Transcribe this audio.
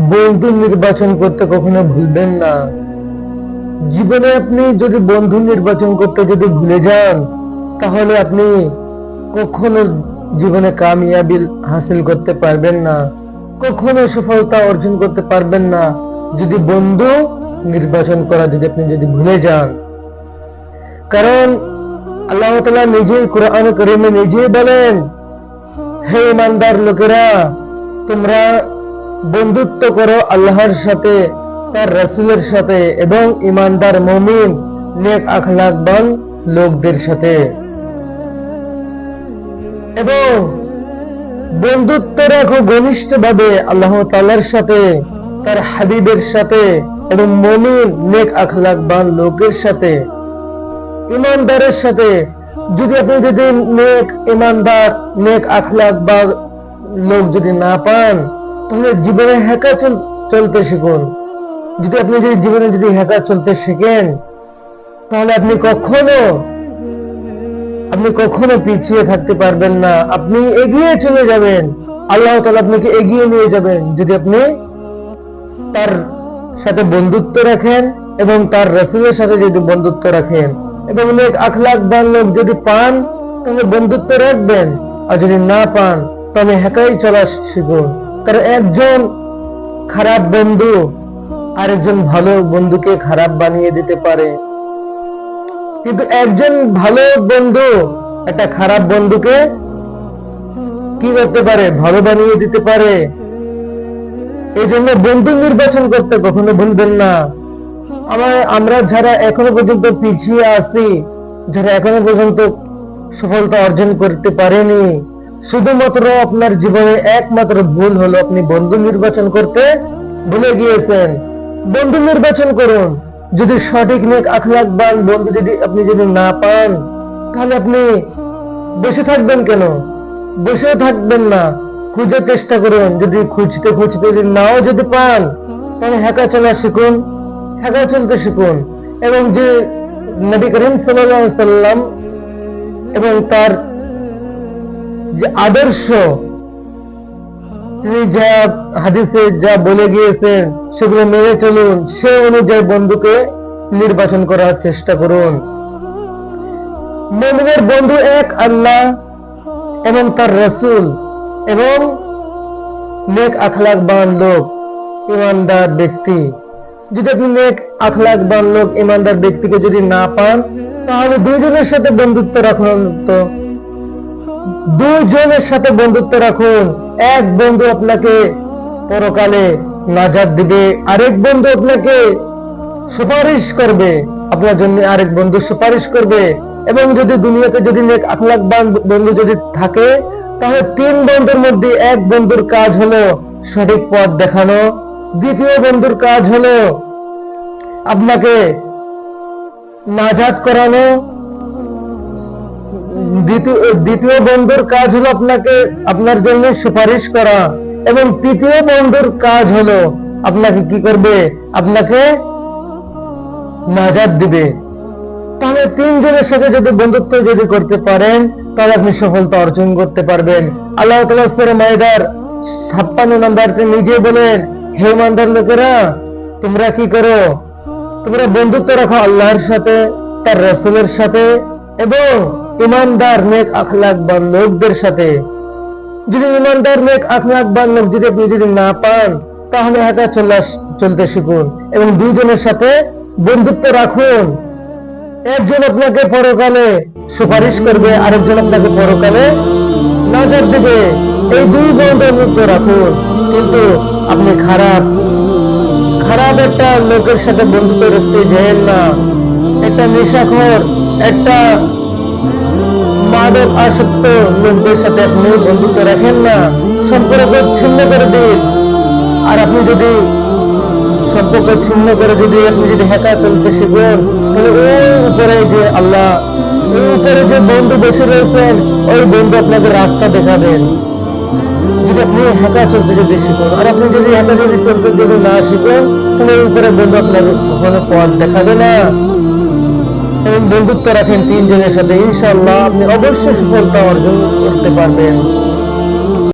বন্ধু নির্বাচন করতে কখনো ভুলবেন না। জীবনে আপনি যদি বন্ধু নির্বাচন করতে যদি ভুলে যান, তাহলে আপনি কখনো জীবনে কামিয়াবি হাসিল করতে পারবেন না। কখনো সফলতা অর্জন করতে পারবেন না। যদি বন্ধু নির্বাচন করা যদি আপনি যদি ভুলে যান। কারণ আল্লাহ তালা নিজেই কোরআন করিমে নিজেই বলেন, হে ইমানদার লোকেরা, তোমরা বন্ধুত্ব করো আল্লাহর সাথে, তার রাসূলের সাথে এবং ইমানদার মুমিন, নেক আখলাকবান লোকদের সাথে। এবং বন্ধুত্ব রাখো ঘনিষ্ঠ ভাবে আল্লাহ তালার সাথে, তার হাবিবের সাথে এবং মমিন, নেক আখলাকবান লোকের সাথে। ইমানদারের সাথে, যদি আপনি যদি নেক, ইমানদার, নেক আখলাক বা লোক যদি না পান তাহলে জীবনে চল- চলতে শিখুন। যদি আপনি যদি জীবনে যদি হেঁকা চলতে শেখেন, তাহলে আপনি কখনো আপনি কখনো পিছিয়ে থাকতে পারবেন না। আপনি এগিয়ে চলে যাবেন। আল্লাহ তাআলা আপনাকে এগিয়ে নিয়ে যাবেন। যদি আপনি তার সাথে বন্ধুত্ব রাখেন এবং তার রসুলের সাথে যদি বন্ধুত্ব রাখেন এবং অনেক আখলাক বান লোক যদি পান, তাহলে বন্ধুত্ব রাখবেন। আর যদি না পান, তাহলে হেঁকাই চলা শিখুন। কারণ একজন খারাপ বন্ধু আরেকজন ভালো বন্ধুকে খারাপ বানিয়ে দিতে পারে। কিন্তু একজন ভালো বন্ধু একটা খারাপ বন্ধুকে কি করতে পারে? ভালো বানিয়ে দিতে পারে। এই জন্য বন্ধু নির্বাচন করতে কখনো ভুলবেন না। আমার আমরা যারা এখনও পর্যন্ত পিছিয়ে আছি, যারা এখনও পর্যন্ত সফলতা অর্জন করতে পারেনি শুধুমাত্র আপনার জীবনে একমাত্র ভুল হলো আপনি বন্ধু নির্বাচন করতে ভুলে গিয়েছেন। বন্ধু নির্বাচন করুন। যদি সঠিক নেক আখলাক বান বন্ধু যদি আপনি যদি না পান, তাহলে আপনি বসে থাকবেন কেন? বসেও থাকবেন না। খুঁজে চেষ্টা করুন। যদি খুঁজতে খুঁজতে যদি নাও যদি পান, তাহলে হ্যাকা চলা শিখুন, হ্যাকা চলতে শিখুন। এবং যে নবী করিম সাল্লাম এবং তার যে আদর্শ। তিনি যা হাদিসে যা বলে গিয়েছেন, সেগুলো মেনে চলুন। সে অনুযায়ী বন্ধুকে নির্বাচন করার চেষ্টা করুন। মমিনের বন্ধু এক আল্লাহ এবং তার রসুল এবং নেক আখলাকবান লোক, ইমানদার ব্যক্তি। যদি আপনি নেক আখলাকবান লোক, ইমানদার ব্যক্তিকে যদি না পান, তাহলে দুইজনের সাথে বন্ধুত্ব রাখুন তো দুইজনের সাথে বন্ধুত্ব রাখুন। এক বন্ধু আপনাকে পরকালে নাজাদ দিবে, আরেক বন্ধু আপনাকে সুপারিশ করবে। আপনার জন্য আরেক বন্ধু সুপারিশ করবে। এবং যদি দুনিয়াতে যদি আখলাক বন্ধু যদি থাকে, তাহলে তিন বন্ধুর মধ্যে এক বন্ধুর কাজ হলো সঠিক পথ দেখানো। দ্বিতীয় বন্ধুর কাজ হলো আপনাকে নাজাদ করানো। দ্বিতীয় দ্বিতীয় বন্ধুর কাজ হলো আপনাকে আপনার জন্য সুপারিশ করা এবং তৃতীয় বন্ধুর কাজ হলো আপনাকে কি করবে? আপনাকে নাজাদ দিবে। তাহলে তিনজনের সাথে যদি বন্ধুত্ব যদি করতে পারেন, তাহলে আপনি সফলতা অর্জন করতে পারবেন। আল্লাহ তাআলা সূরা মাইদার ছাপ্পান্ন নম্বরতে নিজে বলেন, হে ইমানদার লোকেরা, তোমরা কি করো? তোমরা বন্ধুত্ব রাখো আল্লাহর সাথে, তার রসুলের সাথে এবং ইমানদার, নেক আখলাকবান লোকদের সাথে। যদি ইমানদার, নেক আখলাকবান লোক যদি আপনি যদি না পান, তাহলে হাঁটা চলা চলতে শিখুন এবং দুইজনের সাথে বন্ধুত্ব রাখুন। একজন আপনাকে পরকালে সুপারিশ করবে, আরেকজন আপনাকে পরকালে নজর দিবে। এই দুই বন্ধুত্ব রাখুন। কিন্তু আপনি খারাপ খারাপ একটা লোকের সাথে বন্ধুত্ব রাখতে যাবেন না। একটা নেশাখোর, একটা মাদক আসক্ত লোকদের সাথে আপনি বন্ধুত্ব রাখেন না, সম্পর্ক ছিন্ন করে দিন। আর আপনি যদি সম্পর্ক ছিন্ন করে যদি আপনি যদি হেঁকা চলতে শিখুন, তাহলে ওই উপরে যে আল্লাহ, ওই উপরে যে বন্ধু বসে রয়েছেন, ওই বন্ধু আপনাকে রাস্তা দেখাবেন। যদি আপনি হেঁকা চলতে যদি শিখুন, আর আপনি যদি হেঁকা যদি চলতে যদি না শিখুন, তাহলে ওই উপরে বন্ধু আপনাকে কখনো পথ দেখাবে না। বন্ধুত্ব রাখেন তিনজনের সাথে ইনশাল্লাহ আপনি অবশ্যই সফলতা অর্জন করতে পারবেন।